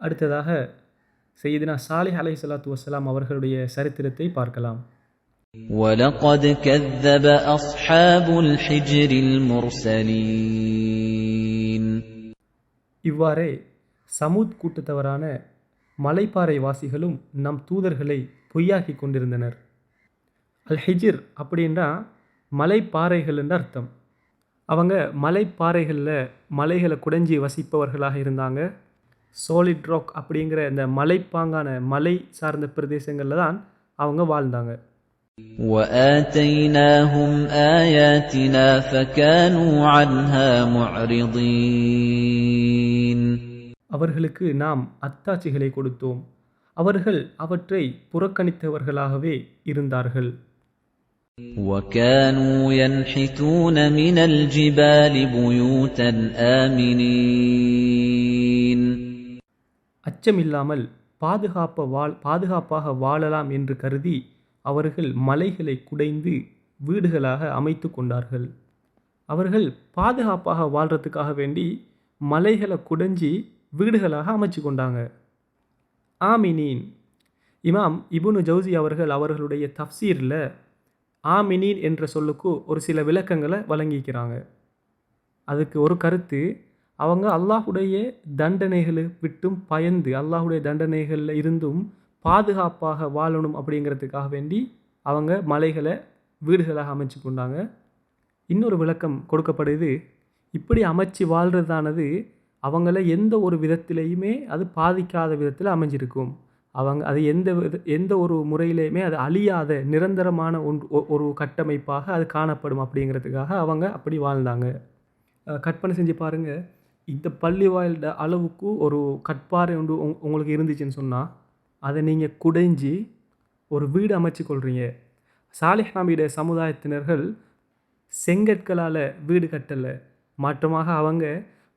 அடுத்ததாக சையதினா சாலிஹ் அலை சலாத்து வசலாம் அவர்களுடைய சரித்திரத்தை பார்க்கலாம் ولقد كذب أصحاب الحجر المرسلين இவ்வாறே சமூத் கூட்டத்தவரான மலைப்பாறை வாசிகளும் நம் தூதர்களை பொய்யாக்கி கொண்டிருந்தனர் அல் ஹிஜிர் அப்படின்னா மலைப்பாறைகள் என்று அர்த்தம் அவங்க மலைப்பாறைகளில் மலைகளை குடைஞ்சி வசிப்பவர்களாக இருந்தாங்க சோலிட் ராக் அப்படிங்கிற இந்த மலைப்பாங்கான மலை சார்ந்த பிரதேசங்களில் தான் அவங்க வாழ்ந்தாங்க وآتيناهم آياتنا فكانوا عنها معرضين அவர்களுக்கு நாம் அத்தாட்சிகளை கொடுத்தோம் அவர்கள் அவற்றை புறக்கணித்தவர்களாகவே இருந்தார்கள் وكانوا ينحتون من الجبال بيوتا آمنين அச்சமில்லாமல் பாதுகாப்ப வாழ் பாதுகாப்பாக வாழலாம் என்று கருதி அவர்கள் மலைகளை குடைந்து வீடுகளாக அமைத்து கொண்டார்கள். அவர்கள் பாதுகாப்பாக வாழ்கிறதுக்காக வேண்டி மலைகளை குடைஞ்சி வீடுகளாக அமைச்சு கொண்டாங்க. ஆமினீன். இமாம் இபுனு ஜவுசி அவர்கள் அவர்களுடைய தஃப்சீரில் ஆமினீன் என்ற சொல்லுக்கு ஒரு சில விளக்கங்களை வழங்கிக்கிறாங்க. அதுக்கு ஒரு கருத்து அவங்க அல்லாஹுடைய தண்டனைகளை விட்டும் பயந்து அல்லாஹுடைய தண்டனைகளில் இருந்தும் பாதுகாப்பாக வாழணும் அப்படிங்கிறதுக்காக வேண்டி அவங்க மலைகளை வீடுகளாக அமைச்சு கொண்டாங்க. இன்னொரு விளக்கம் கொடுக்கப்படுது இப்படி அமைச்சு வாழ்கிறதானது அவங்கள எந்த ஒரு விதத்திலையுமே அது பாதிக்காத விதத்தில் அமைஞ்சிருக்கும். அவங்க அது எந்த வித எந்த ஒரு முறையிலையுமே அது அழியாத நிரந்தரமான ஒன் ஒரு கட்டமைப்பாக அது காணப்படும் அப்படிங்கிறதுக்காக அவங்க அப்படி வாழ்ந்தாங்க. கற்பனை செஞ்சு பாருங்கள் இந்த பள்ளி வாயில்ட அளவுக்கு ஒரு கட்பாறை ஒன்று உங் உங்களுக்கு இருந்துச்சுன்னு சொன்னால் அதை நீங்கள் குடைஞ்சி ஒரு வீடு அமைச்சு கொள்கிறீங்க சாலிஹ் நபியுடைய சமுதாயத்தினர்கள் செங்கற்களால் வீடு கட்டலை. மாற்றமாக அவங்க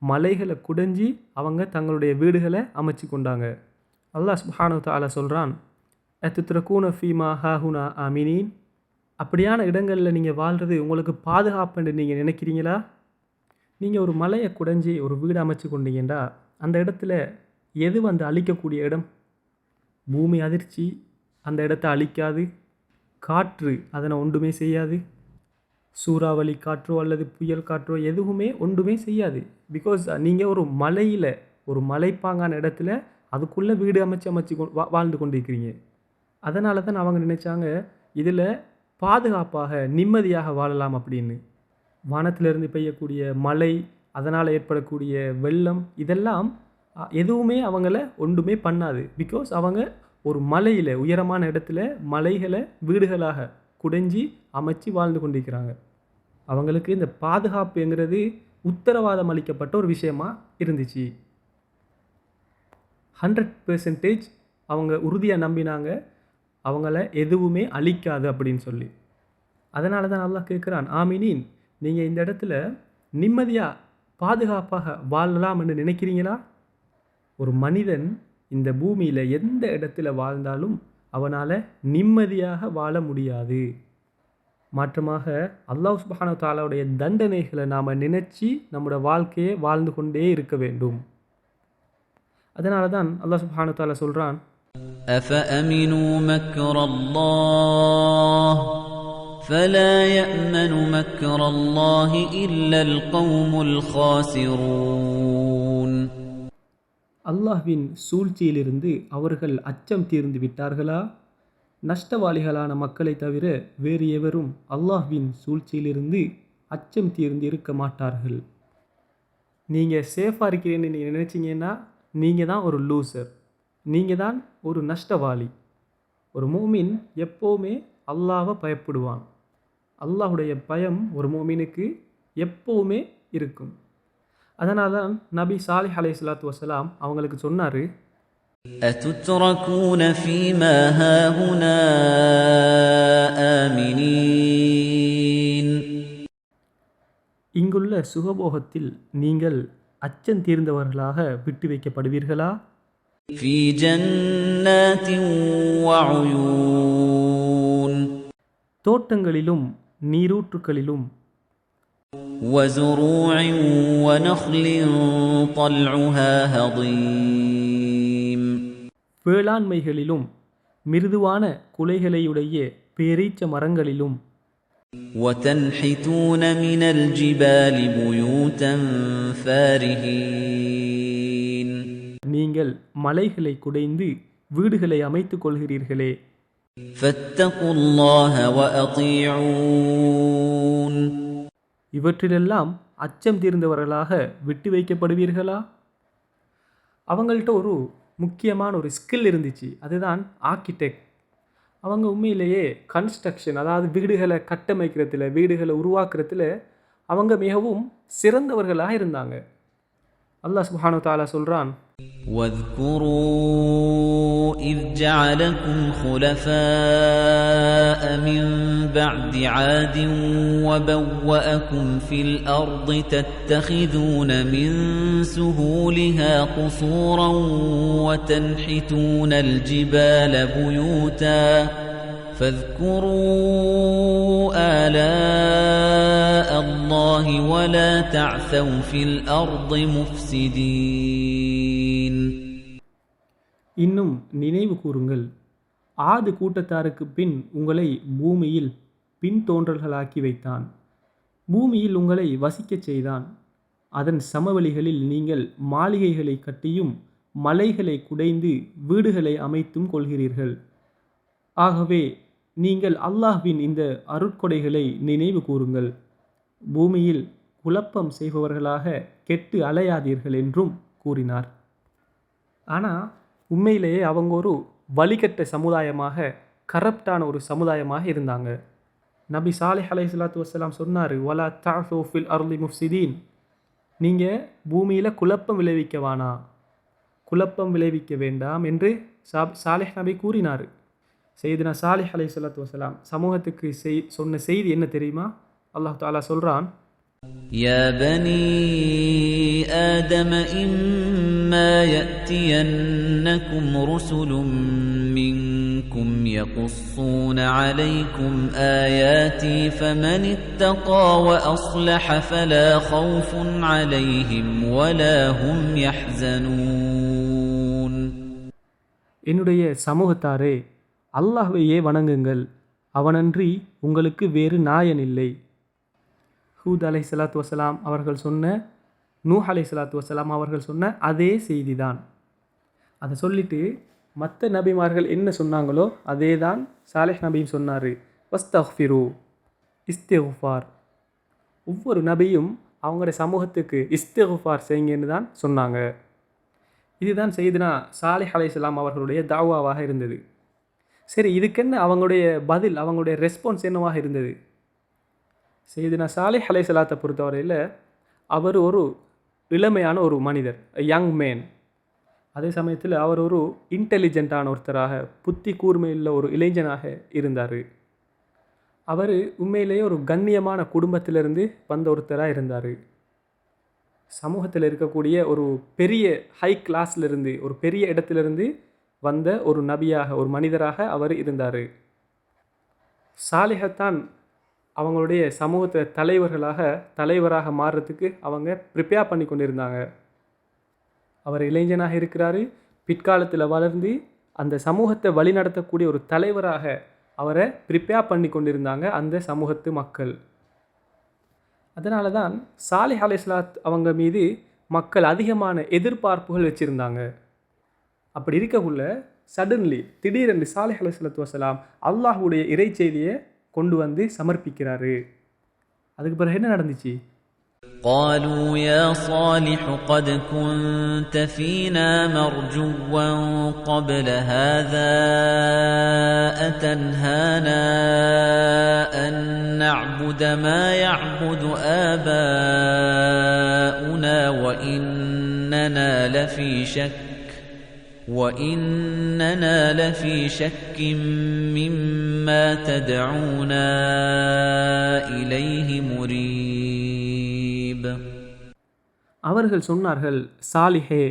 மலைகளை குடைஞ்சி அவங்க தங்களுடைய வீடுகளை அமைச்சு கொண்டாங்க அல்லாஹ் சுப்ஹானு தாலா சொல்கிறான் அத்துத்ரகூன ஃபீமா ஹாஹுனா ஆமினின்? அப்படியான இடங்களில் நீங்கள் வாழ்கிறது உங்களுக்கு பாதுகாப்புன்னு நீங்கள் நினைக்கிறீங்களா? நீங்கள் ஒரு மலையை குடைஞ்சி ஒரு வீடு அமைச்சு கொண்டீங்கன்னா அந்த இடத்துல எது வந்து அழிக்கக்கூடிய இடம்? பூமி அதிர்ச்சி அந்த இடத்த அழிக்காது. காற்று அதனை ஒன்றுமே செய்யாது. சூறாவளி காற்றோ அல்லது புயல் காற்றோ எதுவுமே ஒன்றுமே செய்யாது. பிகாஸ் நீங்கள் ஒரு மலையில் ஒரு மலைப்பாங்கான இடத்துல அதுக்குள்ளே வீடு அமைச்சு அமைச்சு கொ- வா வாழ்ந்து கொண்டிருக்கிறீங்க. அதனால தான் அவங்க நினச்சாங்க இதில் பாதுகாப்பாக நிம்மதியாக வாழலாம் அப்படின்னு. வானத்திலிருந்து பெய்யக்கூடிய மழை அதனால் ஏற்படக்கூடிய வெள்ளம் இதெல்லாம் எதுவுமே அவங்கள ஒன்றுமே பண்ணாது. பிகாஸ் அவங்க ஒரு மலையில் உயரமான இடத்துல மலைகளை வீடுகளாக குடைஞ்சி அமைச்சு வாழ்ந்து கொண்டிருக்கிறாங்க. அவங்களுக்கு இந்த பாதுகாப்புங்கிறது உத்தரவாதம் அளிக்கப்பட்ட ஒரு விஷயமா இருந்துச்சு. ஹண்ட்ரட் பெர்சன்டேஜ் அவங்க உறுதியாக நம்பினாங்க. அவங்கள எதுவுமே அழிக்காது அப்படின்னு சொல்லி. அதனால தான் நல்லா கேட்குறான் ஆமினின் நீங்கள் இந்த இடத்துல நிம்மதியாக பாதுகாப்பாக வாழலாம்னு நினைக்கிறீங்களா? ஒரு மனிதன் இந்த பூமியில் எந்த இடத்துல வாழ்ந்தாலும் அவனால் நிம்மதியாக வாழ முடியாது. மாற்றமாக அல்லாஹ் சுபான தாலாவுடைய தண்டனைகளை நாம் நினச்சி நம்மளோட வாழ்க்கையே வாழ்ந்து கொண்டே இருக்க வேண்டும். அதனால தான் அல்லாஹ் சுபான தாலா சொல்கிறான் فلا يأمن مكر الله إلا القوم الخاسرون அல்லாஹ்வின் சூழ்ச்சியிலிருந்து அவர்கள் அச்சம் தீர்ந்து விட்டார்களா நஷ்டவாளிகளான மக்களை தவிர வேறு எவரும் அல்லாஹ்வின் சூழ்ச்சியிலிருந்து அச்சம் தீர்ந்து இருக்க மாட்டார்கள் நீங்கள் சேஃபாக இருக்கிறேன்னு நீங்கள் நினச்சிங்கன்னா நீங்கள் தான் ஒரு லூசர் நீங்கள் தான் ஒரு நஷ்டவாளி ஒரு மூமின் எப்போவுமே அல்லாஹ்வை பயப்படுவான் அல்லாஹுடைய பயம் ஒரு மூமினுக்கு எப்போவுமே இருக்கும் அதனால தான் நபி சாலிஹ் அலைஹி ஸலாத்து வஸலாம் அவங்களுக்கு சொன்னார் أتتركون فيما هاهنا آمنين இங்குள்ள சுகபோகத்தில் நீங்கள் அச்சம் தீர்ந்தவர்களாக விட்டு வைக்கப்படுவீர்களா في جنات وعيون தோட்டங்களிலும் நீரூற்றுக்களிலும் وزروع ونخل طلعها هضيم வேளாண்மைகளிலும் மிருதுவான குலைகளையுடைய பேரீச்ச மரங்களிலும் وتنحتون من الجبال بيوتا فارهين நீங்கள் மலைகளை குடைந்து வீடுகளை அமைத்துக் கொள்கிறீர்களே فاتقوا الله وأطيعون இவற்றிலெல்லாம் அச்சம் தீர்ந்தவர்களாக விட்டு வைக்கப்படுவீர்களா? அவங்கள்ட்ட ஒரு முக்கியமான ஒரு ஸ்கில் இருந்துச்சு அதுதான் ஆர்கிடெக்ட் அவங்க உண்மையிலேயே கன்ஸ்ட்ரக்ஷன் அதாவது வீடுகளை கட்டமைக்கிறதுல வீடுகளை உருவாக்குறதுல அவங்க மிகவும் சிறந்தவர்களாக இருந்தாங்க. அல்லாஹ் சுப்ஹானஹு வ தஆலா சொல்றான் واذكروا إذ جعلكم خلفاء من بعد عاد وبوأكم في الأرض تتخذون من سهولها قصورا وتنحتون الجبال بيوتا فاذكروا آلاء الله ولا تعثوا في الأرض مفسدين இன்னும் நினைவு கூறுங்கள் ஆது கூட்டத்தாருக்கு பின் உங்களை பூமியில் பின் தோன்றல்களாக்கி வைத்தான் பூமியில் உங்களை வசிக்கச் செய்தான் அதன் சமவெளிகளில் நீங்கள் மாளிகைகளை கட்டியும் மலைகளை குடைந்து வீடுகளை அமைத்தும் கொள்கிறீர்கள் ஆகவே நீங்கள் அல்லாஹ்வின் இந்த அருட்கொடைகளை நினைவு கூறுங்கள். பூமியில் குழப்பம் செய்பவர்களாக கெட்டு அலையாதீர்கள் என்றும் கூறினார். ஆனால் உண்மையிலேயே அவங்க ஒரு வழிகட்ட சமுதாயமாக கரப்டான ஒரு சமுதாயமாக இருந்தாங்க. நபி சாலிஹ் சலாத்து வஸ்ஸலாம் சொன்னார் வலா தாசோ அருளி முஃசிதீன் நீங்கள் பூமியில் குழப்பம் விளைவிக்க வானா குழப்பம் விளைவிக்க வேண்டாம் என்று சாப் சாலிஹ் நபி கூறினார். செய்தினா சாலிஹ் அலைஹிஸ்ஸலாத்து வஸ்ஸலாம் சமூகத்துக்கு செய் சொன்ன செய்தி என்ன தெரியுமா அல்லாஹ் தாலா சொல்கிறான் يا بني آدم إما يأتينكم رسل منكم يقصون عليكم آياتي فمن اتقى وأصلح فلا خوف عليهم ولا هم يحزنون என்னுடைய சமூகத்தாரே அல்லாஹ்வையே வணங்குங்கள். அவனன்றி உங்களுக்கு வேறு நாயன் இல்லை. ஹூத் அலை சலாத்து வசலாம் அவர்கள் சொன்ன நூஹ் அலை சலாத்து வசலாம் அவர்கள் சொன்ன அதே செய்தி தான் அதை சொல்லிட்டு மற்ற நபிமார்கள் என்ன சொன்னாங்களோ அதே தான் சாலேஹ் நபியும் சொன்னார். வஸ்தஃபிரு இஸ்திகுஃபார் ஒவ்வொரு நபியும் அவங்களுடைய சமூகத்துக்கு இஸ்திகுஃபார் செய்யுங்கன்னு தான் சொன்னாங்க. இதுதான் செய்தினா சாலிஹ் அலைஹிஸ்ஸலாம் அவர்களுடைய தாவாவாக இருந்தது. சரி இதுக்கென்ன அவங்களுடைய பதில் அவங்களுடைய ரெஸ்பான்ஸ் என்னவாக இருந்தது? செய்தினா ஹலை செல்லாத்தை பொறுத்தவரையில் அவர் ஒரு இளமையான ஒரு மனிதர் யங் மேன் அதே சமயத்தில் அவர் ஒரு இன்டெலிஜென்ட்டான ஒருத்தராக புத்தி கூர்மையுள்ள ஒரு இளைஞனாக இருந்தார். அவர் உண்மையிலேயே ஒரு கண்ணியமான குடும்பத்திலிருந்து வந்த ஒருத்தராக இருந்தார். சமூகத்தில் இருக்கக்கூடிய ஒரு பெரிய ஹை கிளாஸ்லேருந்து ஒரு பெரிய இடத்துலேருந்து வந்த ஒரு நபியாக ஒரு மனிதராக அவர் இருந்தார். சாலிஹத்தான் அவங்களுடைய சமூகத்தில் தலைவர்களாக தலைவராக மாறுறதுக்கு அவங்க ப்ரிப்பேர் பண்ணி கொண்டிருந்தாங்க. அவர் இளைஞனாக இருக்கிறாரு. பிற்காலத்தில் வளர்ந்து அந்த சமூகத்தை வழிநடத்தக்கூடிய ஒரு தலைவராக அவரை ப்ரிப்பேர் பண்ணி கொண்டிருந்தாங்க அந்த சமூகத்து மக்கள். அதனால தான் சாலிஹ் அலைஹிஸ்ஸலாத் அவங்க மீது மக்கள் அதிகமான எதிர்பார்ப்புகள் வச்சுருந்தாங்க. அப்படி இருக்கக்குள்ள சடன்லி திடீரென்று சாலிஹ் அலைஹிஸ்ஸலாத்து வசலாம் அல்லாஹ்வுடைய இறை செய்தியை கொண்டு வந்து சமர்ப்பிக்கிறாரு அதுக்கு பிறகு என்ன நடந்துச்சு قالوا يا صالح قد كنت فينا مرجوا قبل هذا أتنهانا أن نعبد ما يعبد آباؤنا وإننا لفي شك وإننا لفي شك مما تدعونا إليه مريب அவர்கள் சொன்னார்கள் சாலிஹே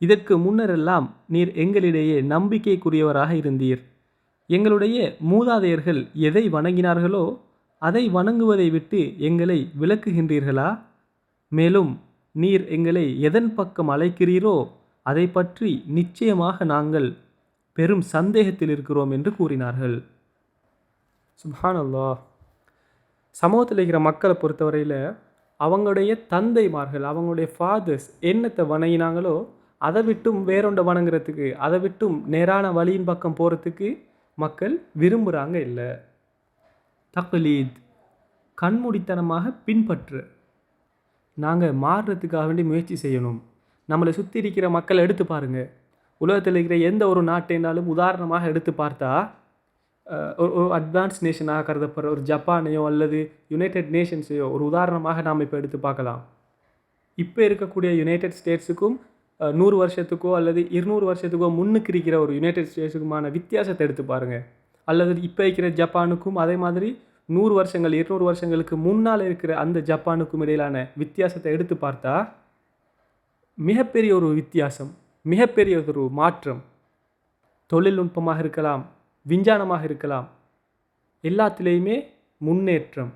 இதற்கு முன்னரெல்லாம் நீர் எங்களிடையே நம்பிக்கைக்குரியவராக இருந்தீர் எங்களுடைய மூதாதையர்கள் எதை வணங்கினார்களோ அதை வணங்குவதை விட்டு எங்களை விலக்குகின்றீர்களா மேலும் நீர் எங்களை எதன் பக்கம் அழைக்கிறீரோ அதை பற்றி நிச்சயமாக நாங்கள் பெரும் சந்தேகத்தில் இருக்கிறோம் என்று கூறினார்கள். சுபானல்லா சமூகத்தில் இருக்கிற மக்களை பொறுத்தவரையில் அவங்களுடைய தந்தைமார்கள் அவங்களுடைய ஃபாதர்ஸ் என்னத்தை வணங்கினாங்களோ அதை விட்டும் வேறொண்டை வணங்குறதுக்கு அதை விட்டும் நேரான வழியின் பக்கம் போகிறதுக்கு மக்கள் விரும்புகிறாங்க இல்லை. தக்லீத் கண்மூடித்தனமாக பின்பற்று. நாங்கள் மாறுறதுக்காக வேண்டி முயற்சி செய்யணும். நம்மளை சுற்றி இருக்கிற மக்களை எடுத்து பாருங்கள் உலகத்தில் இருக்கிற எந்த ஒரு நாட்டைனாலும் உதாரணமாக எடுத்து பார்த்தா ஒரு ஒரு அட்வான்ஸ் நேஷனாக கருதப்படுற ஒரு ஜப்பானையோ அல்லது யுனைடெட் நேஷன்ஸையோ ஒரு உதாரணமாக நாம் இப்போ எடுத்து பார்க்கலாம். இப்போ இருக்கக்கூடிய யுனைடெட் ஸ்டேட்ஸுக்கும் நூறு வருஷத்துக்கோ அல்லது இருநூறு வருஷத்துக்கோ முன்னுக்கு இருக்கிற ஒரு யுனைடெட் ஸ்டேட்ஸுக்குமான வித்தியாசத்தை எடுத்து பாருங்கள் அல்லது இப்போ இருக்கிற ஜப்பானுக்கும் அதே மாதிரி நூறு வருஷங்கள் இருநூறு வருஷங்களுக்கு முன்னால் இருக்கிற அந்த ஜப்பானுக்கும் இடையிலான வித்தியாசத்தை எடுத்து பார்த்தா மிகப்பெரிய ஒரு வித்தியாசம் மிகப்பெரிய ஒரு மாற்றம். தொழில்நுட்பமாக இருக்கலாம் விஞ்ஞானமாக இருக்கலாம் எல்லாத்துலேயுமே முன்னேற்றம்.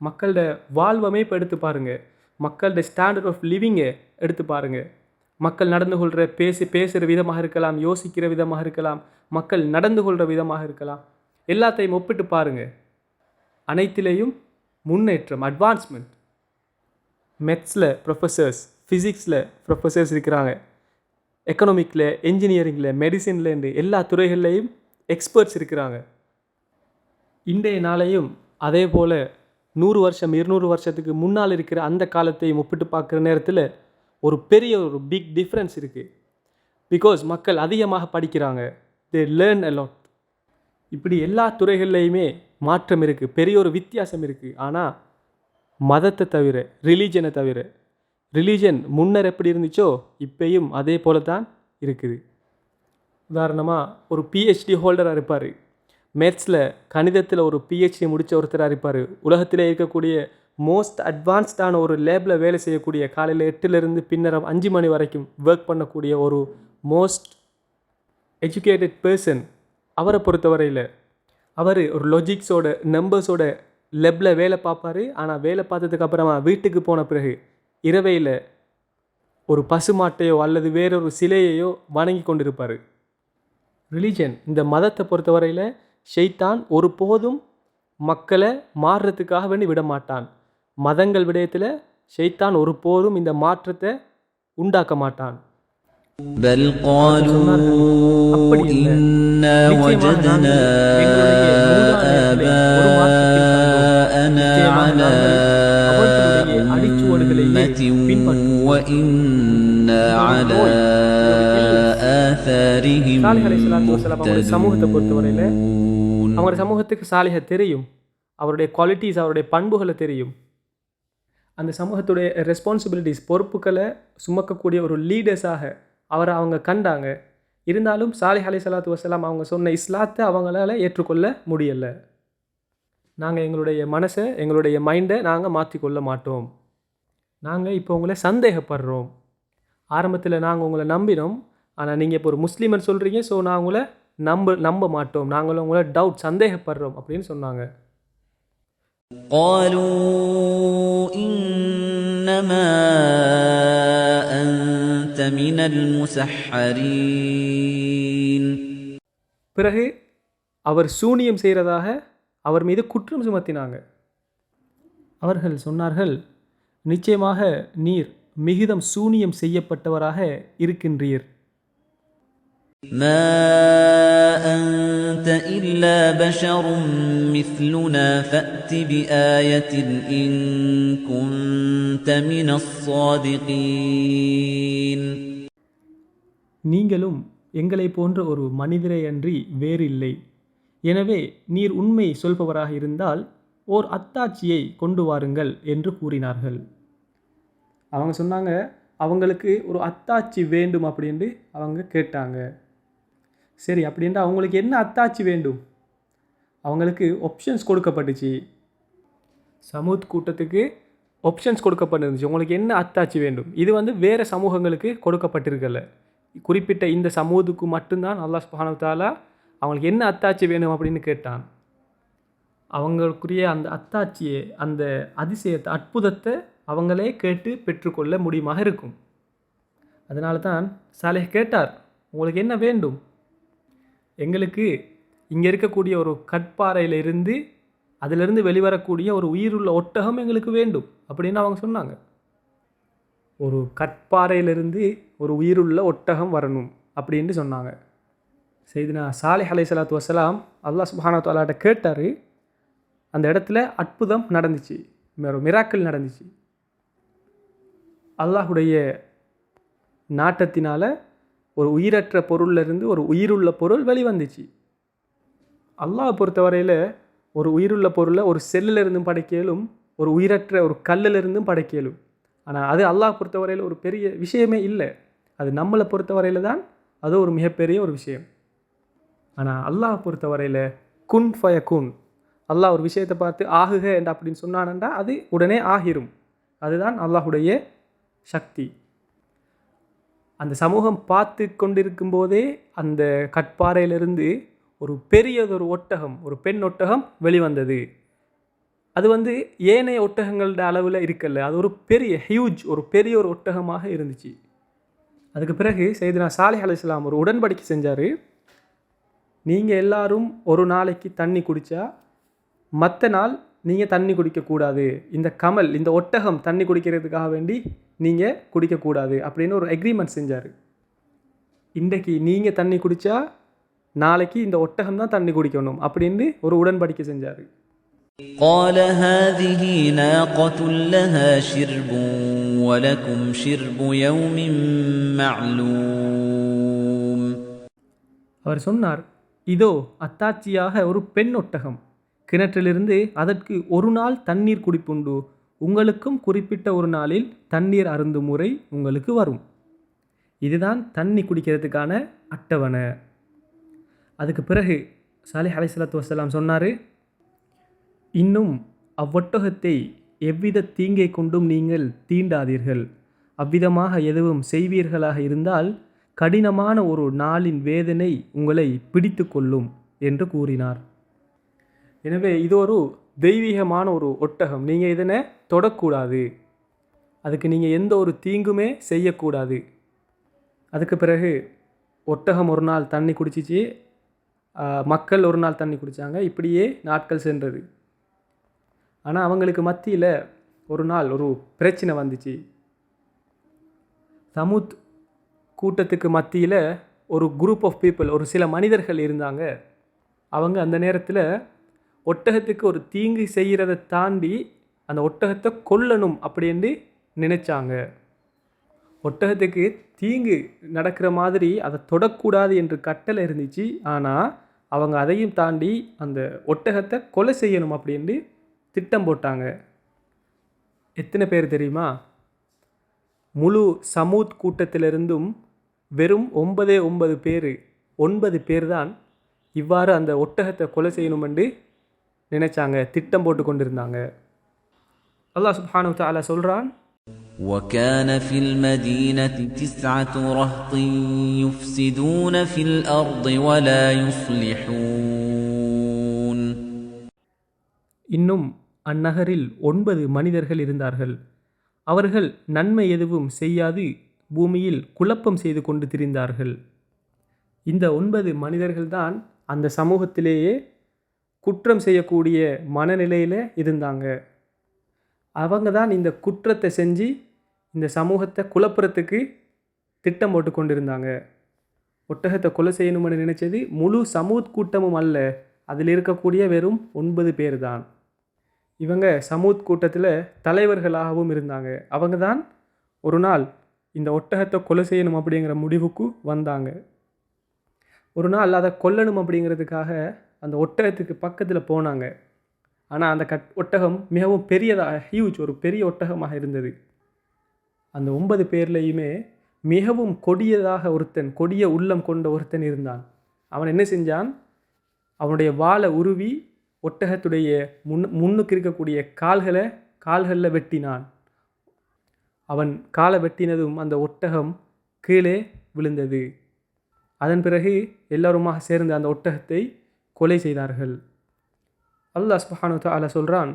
மக்களோட வாழ்வமே இப்போ எடுத்து பாருங்கள் மக்களோட ஸ்டாண்டர்ட் ஆஃப் லிவிங்கை எடுத்து பாருங்கள் மக்கள் நடந்து கொள்கிற பேசி பேசுகிற விதமாக இருக்கலாம் யோசிக்கிற விதமாக இருக்கலாம் மக்கள் நடந்து கொள்கிற விதமாக இருக்கலாம் எல்லாத்தையும் ஒப்பிட்டு பாருங்கள் அனைத்திலேயும் முன்னேற்றம் அட்வான்ஸ்மெண்ட் மெத்ஸில் ப்ரொஃபஸர்ஸ் ஃபிசிக்ஸில் ப்ரொஃபஸர்ஸ் இருக்கிறாங்க. எக்கனாமிக்கில் என்ஜினியரிங்கில் மெடிசின்லேருந்து எல்லா துறைகள்லேயும் எக்ஸ்பர்ட்ஸ் இருக்கிறாங்க. இன்றைய நாளையும் அதே போல் நூறு வருஷம் இருநூறு வருஷத்துக்கு முன்னால் இருக்கிற அந்த காலத்தையும் ஒப்பிட்டு பார்க்குற நேரத்தில் ஒரு பெரிய ஒரு பிக் டிஃப்ரென்ஸ் இருக்குது பிகாஸ் மக்கள் அதிகமாக படிக்கிறாங்க. தே லேர்ன் அலாட் இப்படி எல்லா துறைகள்லையுமே மாற்றம் இருக்குது பெரிய ஒரு வித்தியாசம் இருக்குது ஆனால் மதத்தை தவிர ரிலீஜனை தவிர ரிலீஜன் முன்னர் எப்படி இருந்துச்சோ இப்பயும் அதே போல தான் இருக்குது. உதாரணமாக ஒரு பிஹெச்டி ஹோல்டராக இருப்பார். மேத்ஸில் கணிதத்தில் ஒரு பிஹெச்டி முடித்த ஒருத்தராக இருப்பார். உலகத்தில் இருக்கக்கூடிய மோஸ்ட் அட்வான்ஸ்டான ஒரு லேபில் வேலை செய்யக்கூடிய காலையில் எட்டுலேருந்து பின்னரம் அஞ்சு மணி வரைக்கும் ஒர்க் பண்ணக்கூடிய ஒரு மோஸ்ட் எஜுகேட்டட் பர்சன் அவரை பொறுத்தவரையில் அவர் ஒரு லொஜிக்ஸோட நம்பர்ஸோட லெப்பில் வேலை பார்ப்பாரு. ஆனால் வேலை பார்த்ததுக்கப்புறமா வீட்டுக்கு போன பிறகு இரவையில் ஒரு பசுமாட்டையோ அல்லது வேறொரு சிலையையோ வணங்கி கொண்டிருப்பார். ரிலீஜன் இந்த மதத்தை பொறுத்தவரையில் ஷெய்தான் ஒருபோதும் மக்களை மாறுறதுக்காக வேண்டி விட மாட்டான் மதங்கள் விடயத்தில் ஷெய்தான் ஒருபோதும் இந்த மாற்றத்தை உண்டாக்க மாட்டான். பல் அப்படி இல்லை. إنا நிச்சயமாக وجدنا நாங்கள் எங்களுடைய மூதாதையர்களை ஒரு மாற்றத்தில் கண்டோம். آباءنا நிச்சயமாக على நாங்கள் அவர்களுடைய அடிச்சுவடுகளையே أمة பின்பற்றுவோம். وإنا على آثارهم சாலிஹ் அலைஹிஸ்ஸலாத்து வஸ்ஸலாம் அவங்களுடைய சமூகத்தை பொறுத்தவரையில مهتدون அவங்களுடைய சமூகத்துக்கு சாலிஹ தெரியும் அவருடைய குவாலிட்டிஸ் அவருடைய பண்புகளை தெரியும் அந்த சமூகத்துடைய ரெஸ்பான்சிபிலிட்டிஸ் பொறுப்புகளை சுமக்கக்கூடிய ஒரு லீடர்ஸாக அவரை அவங்க கண்டாங்க இருந்தாலும் சாலிஹ் அலை சலாத்து வசலாம் அவங்க சொன்ன இஸ்லாத்தை அவங்களால ஏற்றுக்கொள்ள முடியலை நாங்கள் எங்களுடைய மனசை எங்களுடைய மைண்டை நாங்கள் மாற்றிக்கொள்ள மாட்டோம் நாங்கள் இப்போ உங்களை சந்தேகப்படுறோம் ஆரம்பத்தில் நாங்கள் உங்களை நம்பினோம் ஆனால் நீங்கள் இப்போ ஒரு முஸ்லீமர் சொல்கிறீங்க ஸோ நான் உங்களை நம்ப நம்ப மாட்டோம் நாங்களும் உங்களை டவுட் சந்தேகப்படுறோம் அப்படின்னு சொன்னாங்க قالوا إنما أنت من المسحرين பிறகு அவர் சூனியம் செய்கிறதாக அவர் மீது குற்றம் சுமத்தினாங்க அவர்கள் சொன்னார்கள் நிச்சயமாக நீர் மிகுதம் சூனியம் செய்யப்பட்டவராக இருக்கின்றீர் ما أنت إلا بشر مثلنا فأت بآية إن كنت من الصادقين நீங்களும் எங்களைப் போன்ற ஒரு மனிதரை அன்றி வேறில்லை எனவே நீர் உண்மை சொல்பவராக இருந்தால் ஓர் அத்தாட்சியை கொண்டு வாருங்கள் என்று கூறினார்கள். அவங்க சொன்னாங்க அவங்களுக்கு ஒரு அத்தாட்சி வேண்டும் அப்படின்ட்டு அவங்க கேட்டாங்க. சரி அப்படின்ட்டு அவங்களுக்கு என்ன அத்தாட்சி வேண்டும்? அவங்களுக்கு ஆப்ஷன்ஸ் கொடுக்கப்பட்டுச்சு. சமூத் கூட்டத்துக்கு ஆப்ஷன்ஸ் கொடுக்கப்பட்டிருந்துச்சு. உங்களுக்கு என்ன அத்தாட்சி வேண்டும்? இது வந்து வேறு சமூகங்களுக்கு கொடுக்கப்பட்டிருக்கல. குறிப்பிட்ட இந்த சமூகத்துக்கு மட்டும்தான் அல்லாஹ் சுப்ஹானஹு அவங்களுக்கு என்ன அத்தாட்சி வேணும் அப்படின்னு கேட்டான். அவங்களுக்குரிய அந்த அத்தாட்சியை அந்த அதிசயத்தை அற்புதத்தை அவங்களே கேட்டு பெற்றுக்கொள்ள முடியுமாக இருக்கும். அதனால தான் சாலேஹ் கேட்டார் உங்களுக்கு என்ன வேண்டும்? எங்களுக்கு இங்கே இருக்கக்கூடிய ஒரு கட்பாறையிலிருந்து அதிலிருந்து வெளிவரக்கூடிய ஒரு உயிருள்ள ஒட்டகம் எங்களுக்கு வேண்டும் அப்படின்னு அவங்க சொன்னாங்க. ஒரு கட்பாறையிலிருந்து ஒரு உயிருள்ள ஒட்டகம் வரணும் அப்படின்னு சொன்னாங்க. செய்தினா சாலிஹ் அலை சலாத்து வசலாம் அல்லாஹ் சுபானா தாலாட்ட கேட்டார். அந்த இடத்துல அற்புதம் நடந்துச்சு. ஒரு மிராக்கள் நடந்துச்சு. அல்லாஹுடைய நாட்டத்தினால் ஒரு உயிரற்ற பொருள்ல இருந்து ஒரு உயிருள்ள பொருள் வெளிவந்துச்சு. அல்லாஹ் பொறுத்தவரையில் ஒரு உயிருள்ள பொருளை ஒரு செல்லிலிருந்தும் படைக்கலும் ஒரு உயிரற்ற ஒரு கல்லிலிருந்தும் படைக்கலும். ஆனால் அது அல்லாஹ் பொறுத்தவரையில் ஒரு பெரிய விஷயமே இல்லை. அது நம்மளை பொறுத்தவரையில் தான் அது ஒரு மிகப்பெரிய ஒரு விஷயம். ஆனால் அல்லாஹ் பொறுத்தவரையில் குன் ஃபய குன் அல்லாஹ் ஒரு விஷயத்தை பார்த்து ஆகுக என்ற அப்படின்னு சொன்னானண்டா அது உடனே ஆகிரும். அதுதான் அல்லாஹுடைய சக்தி. அந்த சமூகம் பார்த்து கொண்டிருக்கும் போதே அந்த கட்பாறையிலிருந்து ஒரு பெரியதொரு ஒட்டகம் ஒரு பெண் ஒட்டகம் வெளிவந்தது. அது வந்து ஏனைய ஒட்டகங்களோட அளவில் இருக்கல அது ஒரு பெரிய ஹியூஜ் ஒரு பெரிய ஒரு ஒட்டகமாக இருந்துச்சு. அதுக்கு பிறகு செய்தினா சாலை அலிஸ்லாம் ஒரு உடன்படிக்கை செஞ்சார். நீங்கள் எல்லாரும் ஒரு நாளைக்கு தண்ணி குடித்தா மற்ற நாள் நீங்கள் தண்ணி குடிக்கக்கூடாது இந்த கமல் இந்த ஒட்டகம் தண்ணி குடிக்கிறதுக்காக வேண்டி நீங்கள் குடிக்கக்கூடாது அப்படின்னு ஒரு அக்ரிமெண்ட் செஞ்சார் இன்றைக்கு நீங்கள் தண்ணி குடித்தா நாளைக்கு இந்த ஒட்டகம் தான் தண்ணி குடிக்கணும் அப்படின்னு ஒரு உடன்படிக்கை செஞ்சார் قال هذه ناقة لها شرب ولكم شرب يوم معلوم அவர் சொன்னார் இதோ அத்தாட்சியாக ஒரு பெண் ஒட்டகம். கிணற்றிலிருந்து அதற்கு ஒரு நாள் தண்ணீர் குடிப்புண்டு. உங்களுக்கும் குறிப்பிட்ட ஒரு நாளில் தண்ணீர் அருந்தும் முறை உங்களுக்கு வரும். இதுதான் தண்ணி குடிக்கிறதுக்கான அட்டவணை. அதுக்கு பிறகு சாலிஹ் அலைசலாத்து வசலாம் சொன்னார் இன்னும் அவ்வொட்டகத்தை எவ்வித தீங்கை கொண்டும் நீங்கள் தீண்டாதீர்கள். அவ்விதமாக எதுவும் செய்வீர்களாக இருந்தால் கடினமான ஒரு நாளின் வேதனை உங்களை பிடித்து கொள்ளும் என்று கூறினார். எனவே இது ஒரு தெய்வீகமான ஒரு ஒட்டகம். நீங்கள் இதனை தொடக்கூடாது. அதுக்கு நீங்கள் எந்த ஒரு தீங்குமே செய்யக்கூடாது. அதுக்கு பிறகு ஒட்டகம் ஒரு நாள் தண்ணி குடிச்சிச்சு. மக்கள் ஒரு நாள் தண்ணி குடித்தாங்க இப்படியே நாட்கள் சென்றது. ஆனால் அவங்களுக்கு மத்தியில் ஒரு நாள் ஒரு பிரச்சனை வந்துச்சு. சமுத் கூட்டத்துக்கு மத்தியில் ஒரு குரூப் ஆஃப் பீப்புள் ஒரு சில மனிதர்கள் இருந்தாங்க. அவங்க அந்த நேரத்தில் ஒட்டகத்துக்கு ஒரு தீங்கு செய்கிறத தாண்டி அந்த ஒட்டகத்தை கொல்லணும் அப்படின்னு நினச்சாங்க. ஒட்டகத்துக்கு தீங்கு நடக்கிற மாதிரி அதை தொடக்கூடாது என்று கட்டளை இருந்துச்சு. ஆனால் அவங்க அதையும் தாண்டி அந்த ஒட்டகத்தை கொலை செய்யணும் அப்படின்னு திட்டம் போட்டாங்க. எத்தனை பேர் தெரியுமா? முழு சமூத் கூட்டத்திலிருந்தும் வெறும் ஒன்பதே ஒன்பது பேர் ஒன்பது பேர் தான் இவ்வாறு அந்த ஒட்டகத்தை கொலை செய்யணும் என்று நினைச்சாங்க திட்டம் போட்டு கொண்டிருந்தாங்க அல்லாஹ் சுப்ஹானஹு தஆலா சொல்றான் وكان في المدينة تسعة رهط يفسدون في الأرض ولا يصلحون இன்னும் அந்நகரில் ஒன்பது மனிதர்கள் இருந்தார்கள் அவர்கள் நன்மை எதுவும் செய்யாது பூமியில் குழப்பம் செய்து கொண்டு திரிந்தார்கள். இந்த ஒன்பது மனிதர்கள்தான் அந்த சமூகத்திலேயே குற்றம் செய்யக்கூடிய மனநிலையில் இருந்தாங்க. அவங்க தான் இந்த குற்றத்தை செஞ்சு இந்த சமூகத்தை குழப்புறத்துக்கு திட்டம் போட்டு கொண்டிருந்தாங்க. ஒட்டகத்தை கொலை செய்யணும்னு நினச்சது முழு சமூத் கூட்டமும் அல்ல அதில் இருக்கக்கூடிய வெறும் ஒன்பது பேர் தான் இவங்க சமூத் கூட்டத்தில் தலைவர்களாகவும் இருந்தாங்க. அவங்க தான் ஒரு நாள் இந்த ஒட்டகத்தை கொலை செய்யணும் அப்படிங்கிற முடிவுக்கு வந்தாங்க. ஒரு நாள் அதை கொல்லணும் அப்படிங்கிறதுக்காக அந்த ஒட்டகத்துக்கு பக்கத்தில் போனாங்க. ஆனால் அந்த கட் ஒட்டகம் மிகவும் பெரியதாக ஹியூஜ் ஒரு பெரிய ஒட்டகமாக இருந்தது. அந்த ஒன்பது பேர்லையுமே மிகவும் கொடியதாக ஒருத்தன் கொடிய உள்ளம் கொண்ட ஒருத்தன் இருந்தான். அவன் என்ன செஞ்சான்? அவனுடைய வாளை உருவி ஒட்டகத்துடைய முன் முன்னுக்கு இருக்கக்கூடிய கால்களை கால்களில் வெட்டினான். அவன் காலை வெட்டினதும் அந்த ஒட்டகம் கீழே விழுந்தது. அதன் பிறகு எல்லோருமாக சேர்ந்து அந்த ஒட்டகத்தை கொலை செய்தார்கள். அல்லாஹ் சுபஹானு தாலா சொல்கிறான்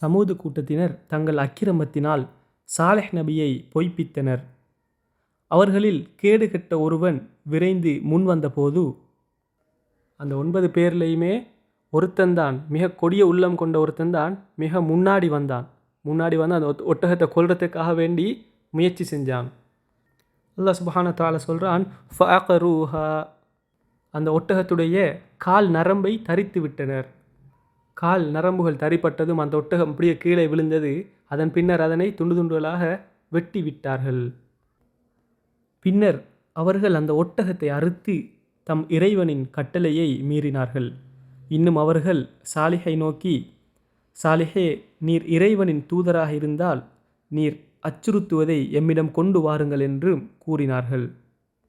சமூது கூட்டத்தினர் தங்கள் அக்கிரமத்தினால் சாலெஹ் நபியை பொய்ப்பித்தனர். அவர்களில் கேடு கெட்ட ஒருவன் விரைந்து முன் வந்தபோது அந்த ஒன்பது பேர்லேயுமே ஒருத்தன்தான் மிக கொடிய உள்ளம் கொண்ட ஒருத்தன்தான் மிக முன்னாடி வந்தான். முன்னாடி வந்து அந்த ஒட்டகத்தை கொல்றதுக்காக வேண்டி முயற்சி செஞ்சான். அல்லா சுபஹான தால சொல்கிறான் ஃபஅகரூஹா. அந்த ஒட்டகத்துடைய கால் நரம்பை தரித்து விட்டனர். கால் நரம்புகள் தரிப்பட்டதும் அந்த ஒட்டகம் அப்படியே கீழே விழுந்தது. அதன் பின்னர் அதனை துண்டு துண்டுகளாக வெட்டி விட்டார்கள். பின்னர் அவர்கள் அந்த ஒட்டகத்தை அறுத்து தம் இறைவனின் கட்டளையை மீறினார்கள். இன்னும் அவர்கள் சாலிஹை நோக்கி சாலிஹே நீர் இறைவனின் தூதராக இருந்தால் நீர் அச்சுறுத்துவதை எம்மிடம் கொண்டு வாருங்கள் என்றும் கூறினார்கள்.